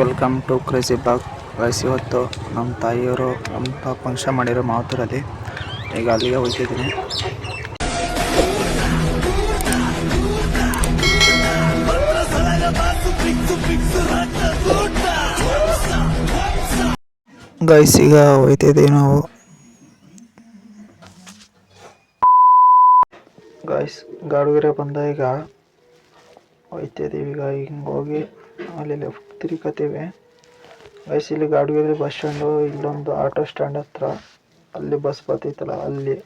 Welcome to crazy bag. Guys ಇವತ್ತು ನಮ್ಮ ತಾಯಿಯವರು ನಮ್ಮ ಫಂಕ್ಷನ್ ಮಾಡಿರೋ ಮಾವತರಲ್ಲಿ ಈಗ ಅಲ್ಲಿಗೆ ಹೋಗ್ತಿದ್ದೀನಿ. ಗೈಸ್ ಈಗ ಹೋಯ್ತಿದ್ದೀವಿ ನಾವು. ಗೈಸ್ ಗಾಡುಗೆರೆ ಬಂದ ಈಗ ಹೋಯ್ತಿದ್ದೀವಿ ಈಗ ಹಿಂಗೆ ಹೋಗಿ ಅಲ್ಲಿ ಲೆಫ್ಟ್ ತಿರುಗತ್ತೀವಿ ಗೈಸ್ ಇಲ್ಲಿ ಗಾಡುಗೆರೆ ಬಸ್ ಸ್ಟ್ಯಾಂಡು ಇಲ್ಲೊಂದು ಆಟೋ ಸ್ಟ್ಯಾಂಡ್ ಹತ್ರ. ಅಲ್ಲಿ ಬಸ್ ಬರ್ತೈತಲ್ಲ ಅಲ್ಲಿ.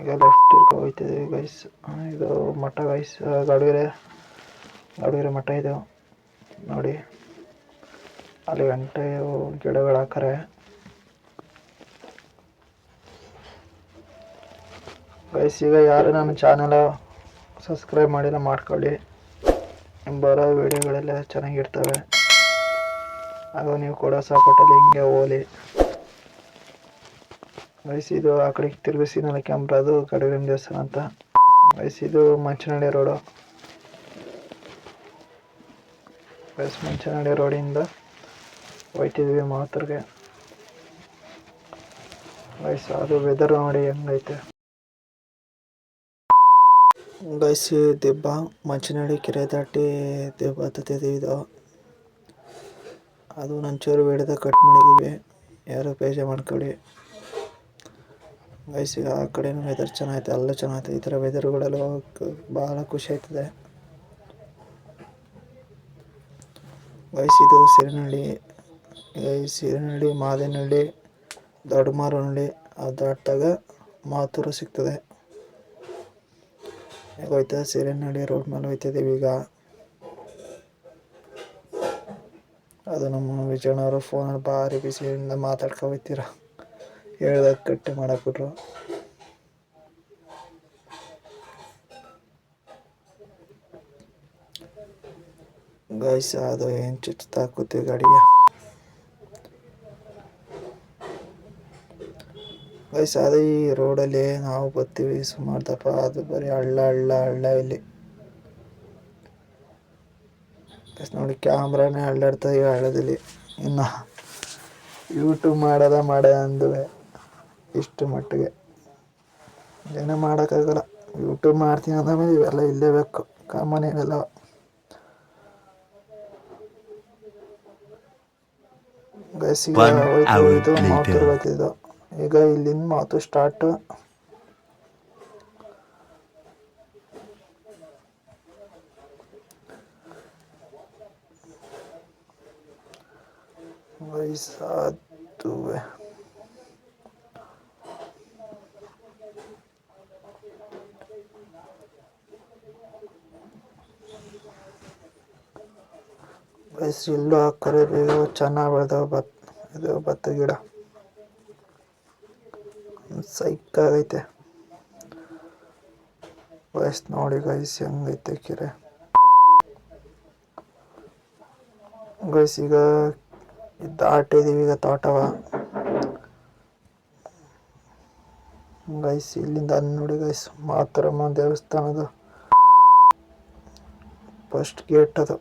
ಈಗ ಲೆಫ್ಟ್ ಹೋಗ್ತಿದ್ದೀವಿ ಗೈಸ್ ಇದು ಮಠ ಗೈಸ್ ಗಾಡಿಗೆರೆ ಗಾಡಿಗೆರೆ ಮಠ ಇದು. ನೋಡಿ. ಅಲ್ಲಿ ಗಂಟೆ ಗಿಡಗಳು ಹಾಕಾರೆ ಗೈಸ್ ಈಗ ಯಾರು ನನ್ನ ಚಾನಲ್ ಸಬ್ಸ್ಕ್ರೈಬ್ ಮಾಡಿಲ್ಲ ಮಾಡ್ಕೊಳ್ಳಿ. ಬರೋ ವೀಡಿಯೋಗಳೆಲ್ಲ ಚೆನ್ನಾಗಿರ್ತವೆ. ಹಾಗೂ ನೀವು ಕೊಡೋ ಸಪೋರ್ಟಲ್ಲಿ ಹಿಂಗೆ ಹೋಲಿ ವಯಸ್ಸಿದು ಆ ಕಡೆ ತಿರುಗಿಸಿನಲ್ಲ ಕ್ಯಾಮ್ರಾ ಅದು ಕಡಿಮೆ ದೇವಸ್ಥಾನ ಅಂತ. ವಯಸ್ಸಿದು ಮಂಚನಹಳ್ಳಿ ರೋಡು. ವಯಸ್ಸು ಮಂಚನಹಳ್ಳಿ ರೋಡಿಂದ ಹೋಯ್ತಿದ್ವಿ ಮಾತ್ರಗೆ ವಯಸ್ಸು ಅದು ವೆದರ್ ನೋಡಿ ಹೆಂಗೈತೆ. ಗೈಸ್ ದೆಬ್ಬ ಮಂಚನಹಳ್ಳಿ ಕೆರೆ ದಾಟಿ ದೆಬ್ಬ ಹತ್ತಿದ್ದೀವಿ ಇದು ಅದು ನಂಚೂರು ಬೇಡದ ಕಟ್ ಮಾಡಿದ್ದೀವಿ ಯಾರು ಬೇಜಾರು ಮಾಡ್ಕೊಳ್ಳಿ. ಗೈಸ್ ಈಗ ಆ ಕಡೆನೂ ವೆದರ್ ಚೆನ್ನಾಗೈತೆ, ಅಲ್ಲೂ ಚೆನ್ನಾಗೈತೆ. ಈ ಥರ ವೆದರ್ಗಳೆಲ್ಲ ಹೋಗಕ್ಕೆ ಭಾಳ ಖುಷಿ ಆಯ್ತದೆ. ಗೈಸ್ ಇದು ಸಿರಿನಹಳ್ಳಿ ಗೈಸ್ ಸಿರಿನಹಳ್ಳಿ ಮಾದೇನಹಳ್ಳಿ ದೊಡ್ಡಮಾರನಹಳ್ಳಿ ಅದು ದಾಟಿದಾಗ ಮಾತೂರು ಸಿಗ್ತದೆ. ಈಗ ಸೀರೆ ನೋಡಿ ರೋಡ್ ಮೇಲೆ ಹೋಯ್ತಿದ್ದೀವಿ ಈಗ. ಅದು ನಮ್ಮ ವಿಜಯಣ್ಣವರು ಫೋನಲ್ಲಿ ಭಾರಿ ಬಿಸಿಯಿಂದ ಮಾತಾಡ್ಕೊ ಹೋಯ್ತೀರ? ಹೇಳ್ದಾಗ ಕಟ್ಟಿ ಮಾಡಾಕ್ಬಿಟ್ರು. ಗೈಸ್, ಅದು ಏನು ಚುಚ್ಚುತ್ತಾ ಕೂತೀವಿ ಗಾಡಿಗೆ ಗೈಸ್ ಅದು ಈ ರೋಡಲ್ಲಿ ನಾವು ಬರ್ತೀವಿ ಸುಮಾರು ದಪ್ಪ ಅದು ಬರೀ ಹಳ್ಳ ಹಳ್ಳ ಹಳ್ಳ ಇಲ್ಲಿ. ಗೈಸ್ ನೋಡಿ ಕ್ಯಾಮ್ರಾನೇ ಹಳ್ಳಾಡ್ತಾ ಈ ಹಳ್ಳದಲ್ಲಿ. ಇನ್ನು ಯೂಟ್ಯೂಬ್ ಮಾಡೋದ ಮಾಡ ಅಂದುವೆ ಇಷ್ಟು ಮಟ್ಟಿಗೆ. ಏನೇ ಮಾಡೋಕ್ಕಾಗಲ್ಲ. ಯೂಟ್ಯೂಬ್ ಮಾಡ್ತೀನಿ ಅಂದಮೇಲೆ ಇವೆಲ್ಲ ಇಲ್ಲೇ ಬೇಕು. ಕಾಮನ್ ಇವೆಲ್ಲ ಗೈಸ್ ಈಗ One ಹೋಯ್ತು hour ಈಗ ಇಲ್ಲಿಂದ ಮಾತು ಸ್ಟಾರ್ಟ್ ವಯಸ್ಸಾದುವೆ ಇಲ್ಲೂ ಕರಿಬೇವು ಚೆನ್ನಾಗಿ ಬೆಳೆದವ ಭತ್ತ ಇದು ಭತ್ತ ಗಿಡ ಸೈಕಾಗೈತೆ ವಯಸ್ಸು ನೋಡಿ ಗೈಸ್ ಹೆಂಗೈತೆ ಕೆರೆ ಗೈಸ್ ಈಗ ದಾಟಿದೀವಿ ಈಗ ತೋಟವ. ಗೈಸ್ ಇಲ್ಲಿಂದ ನೋಡಿ ಗೈಸ್ ಮಾತರಮ್ಮ ದೇವಸ್ಥಾನದ ಫಸ್ಟ್ ಗೇಟ್ ಅದು.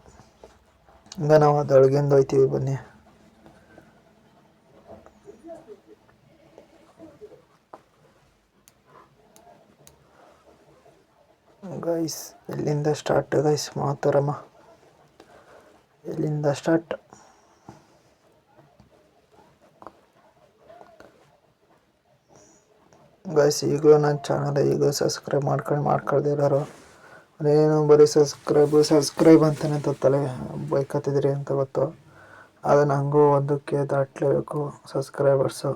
ಈಗ ನಾವು ಅದೊಳಗಿಂದ ಹೋಯ್ತೀವಿ ಬನ್ನಿ. ಗೈಸ್ ಎಲ್ಲಿಂದ ಸ್ಟಾರ್ಟ್ ಗೈಸ್ ಮಾತುರಮ್ಮ ಎಲ್ಲಿಂದ ಸ್ಟಾರ್ಟ್ ಗೈಸ್ ಈಗಲೂ ನನ್ನ ಚಾನಲ್ ಈಗ ಸಬ್ಸ್ಕ್ರೈಬ್ ಮಾಡ್ಕೊಂಡು ಮಾಡ್ಕೊಳ್ದಿರೋರು ಅದೇನು ಬರೀ ಸಬ್ಸ್ಕ್ರೈಬ್ ಸಬ್ಸ್ಕ್ರೈಬ್ ಅಂತಾನೆ ತಲೆ ಬೈಕತ್ತಿದ್ರಿ ಅಂತ ಗೊತ್ತು. ಅದನ್ನು ಹಂಗೂ ಒಂದಕ್ಕೆ ದಾಟಲೇಬೇಕು ಸಬ್ಸ್ಕ್ರೈಬರ್ಸು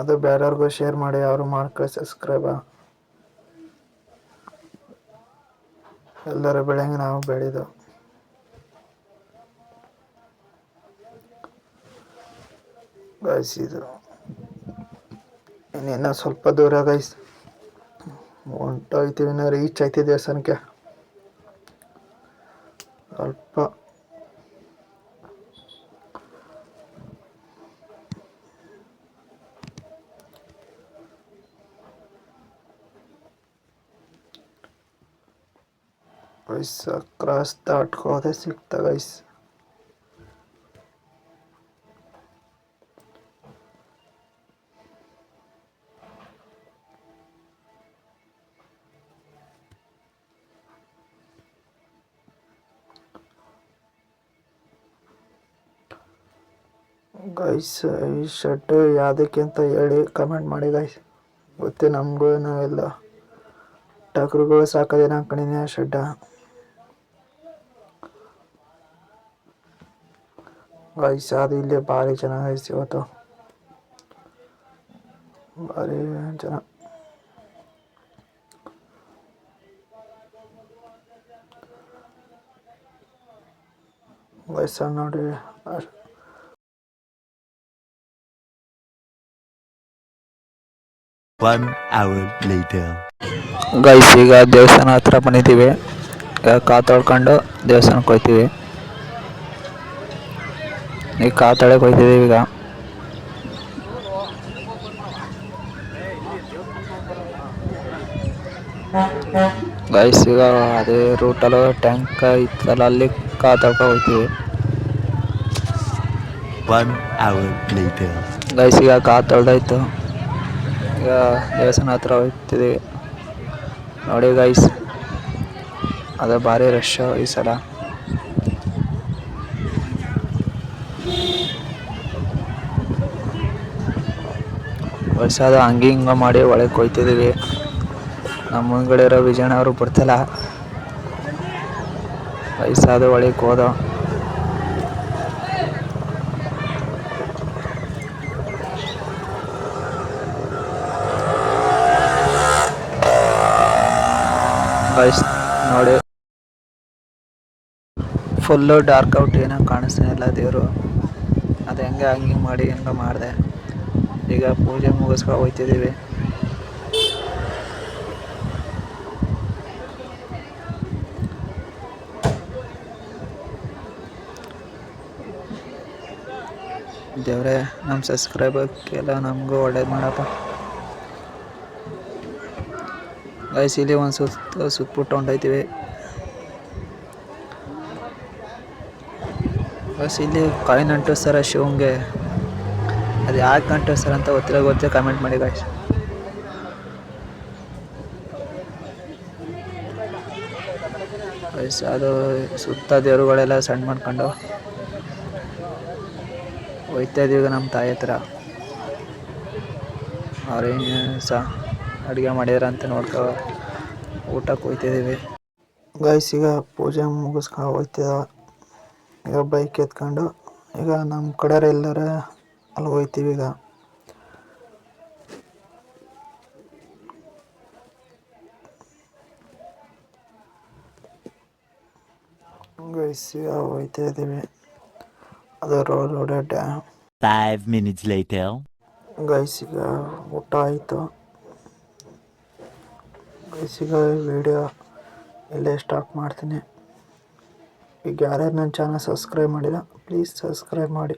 ಅದು ಬೇರೆಯವ್ರಿಗೂ ಶೇರ್ ಮಾಡಿ, ಅವರು ಮಾಡ್ಕೊಳ್ಳಿ ಸಬ್ಸ್ಕ್ರೈಬ ಎಲ್ಲರೂ ಬೆಳೆಯಂಗೆ ನಾವು ಬೆಳೆದು. ಗಾಯಿಸಿದ್ರು ಇನ್ನೇನು ಸ್ವಲ್ಪ ದೂರ ಗೈಸ್ ಹೊಂಟೋಯ್ತೀವಿ ಇನ್ನು ರೀಚ್ ಆಯ್ತು ದೇವಸ್ಥಾನಕ್ಕೆ. ಸ್ವಲ್ಪ ಗೈಸ್ ಕ್ರಾಸ್ ದಾಟ್ಕೋದೆ ಸಿಕ್ತ ಗೈಸ್ ಗೈಸ್ ಈ ಶರ್ಟ್ ಯಾವುದಕ್ಕೆ ಅಂತ ಹೇಳಿ ಕಮೆಂಟ್ ಮಾಡಿ ಗೈಸ್ ಗೊತ್ತೇ ನಮಗೂ ನಾವೆಲ್ಲ. ಟಕ್ರುಗಳು ಸಾಕೋದೇನು ಹಾಕೊಂಡಿನಿ ಆ ಶೆಡ್ಡ ಗೈಸ್ ಅದು ಇಲ್ಲಿ ಭಾರಿ ಚೆನ್ನಾಗಿ ಗೈಸ್ ಇವತ್ತು ಭಾರಿ ಜನ ವಯಸ್ಸಲ್ಲಿ ನೋಡಿ ಅಷ್ಟ್- One hour later. ಗೈಸ್ ಈಗ ದೇವಸ್ಥಾನ ಹತ್ರ ಬಂದಿದ್ದೀವಿ ಈಗ ಕಾ ತೊಳ್ಕೊಂಡು ದೇವಸ್ಥಾನಕ್ಕೆ ಹೋಗ್ತೀವಿ ಈಗ ಕಾ ತಳಕ್ಕೆ ಹೋಗ್ತಿದ್ದೀವಿ ಈಗ. ಗೈಸ್ ಈಗ ಅದೇ ರೂಟಲ್ಲೂ ಟ್ಯಾಂಕ್ ಇತ್ತಲ್ಲ ಅಲ್ಲಿ ಕಾ ತಳ್ಕ ಹೋಗ್ತೀವಿ. One hour later. ಗೈಸ್ ಈಗ ಕಾ ತೊಳ್ದಾಯ್ತು. ಈಗ ದೇವಸ್ಥಾನ ಹತ್ರ ಹೋಗ್ತಿದ್ದೀವಿ. ನೋಡಿ ಗೈಸ್ ಅದು ಭಾರಿ ರಶ್ ಈ ಸಲ. ವರ್ಷದ ಹಂಗೆ ಹಿಂಗೆ ಮಾಡಿ ಒಳಗೆ ಕೊಯ್ತಿದ್ದೀವಿ ನಮ್ಮ ಮುಂದ್ಗಡೆ ಇರೋ ವಿಜಯಣ್ಣ ಅವರು ಬರ್ತಲ್ಲ. ವಯಸ್ಸಾದ ಒಳಗೆ ಹೋದ. ನೋಡಿ. ಫುಲ್ಲು ಡಾರ್ಕ್ ಔಟ್ ಏನೋ ಕಾಣಿಸ್ತಾ ಇಲ್ಲ ದೇವರು. ಅದು ಹೆಂಗೆ ಹಂಗೆ ಮಾಡಿ ಹೆಂಗೆ ಮಾಡಿದೆ. ಈಗ ಪೂಜೆ ಮುಗಿಸ್ಕೊಂಡು ಹೋಗ್ತಿದ್ದೀವಿ ದೇವ್ರೆ ನಮ್ಮ ಸಬ್ಸ್ಕ್ರೈಬರ್ಗೆಲ್ಲ ನಮಗೂ ಒಳ್ಳೇದು ಮಾಡಪ್ಪ. ಗೈಸ್ ಇಲ್ಲಿ ಒಂದು ಸುತ್ತ ಸುತ್ತಬಿಟ್ಟು ಹೊಂಟೈತೀವಿ ಬಸ್ ಇಲ್ಲಿ ಕಾಯಿ ಅಂಟಿಸ್ತಾರೆ ಶಿವಂಗೆ ಅದು ಯಾಕೆ ಸರ್ ಅಂತ ಗೊತ್ತಿಲ್ಲ ಗೊತ್ತಿಲ್ಲ ಕಮೆಂಟ್ ಮಾಡಿ ಗಾಯ್ಸ್ ಅದು ಸುತ್ತ ದೇವರುಗಳೆಲ್ಲ ಸಣ್ಣ ಮಾಡ್ಕೊಂಡು ಹೋಯ್ತಾ ಇದೀವಿ ನಮ್ಮ ತಾಯಿ ಹತ್ರ. ಅವ್ರೇನು ಸಹ ಅಡುಗೆ ಮಾಡಿದ್ರ ಅಂತ ನೋಡ್ಕೊ ಊಟಕ್ಕೆ ಹೋಯ್ತಿದ್ದೀವಿ ಗಾಯ್ಸ್ ಈಗ ಪೂಜೆ ಮುಗಿಸ್ಕೊಂಡು ಹೋಗ್ತಿದ್ದ ಈಗ ಬೈಕ್ ಎತ್ಕೊಂಡು, ಈಗ ನಮ್ಮ ಕಡೆಯವ್ರೆಲ್ಲರೂ ಅಲ್ಲಿ ಹೋಗ್ತೀವಿ ಈಗ ಹೋಗ್ತಾ ಇದ್ದೀವಿ. ಅದು ರೋಡ್ ಡ್ಯಾಮ್. ಗೈಸ್ ಈಗ ಊಟ ಆಯಿತು. ಗೈಸ್ ಈಗ ವಿಡಿಯೋ ಇಲ್ಲೇ ಸ್ಟಾಪ್ ಮಾಡ್ತೀನಿ. ಈಗ ಯಾರ್ಯಾರು ನನ್ನ ಚಾನಲ್ ಸಬ್ಸ್ಕ್ರೈಬ್ ಮಾಡಿಲ್ಲ ಪ್ಲೀಸ್ ಸಬ್ಸ್ಕ್ರೈಬ್ ಮಾಡಿ.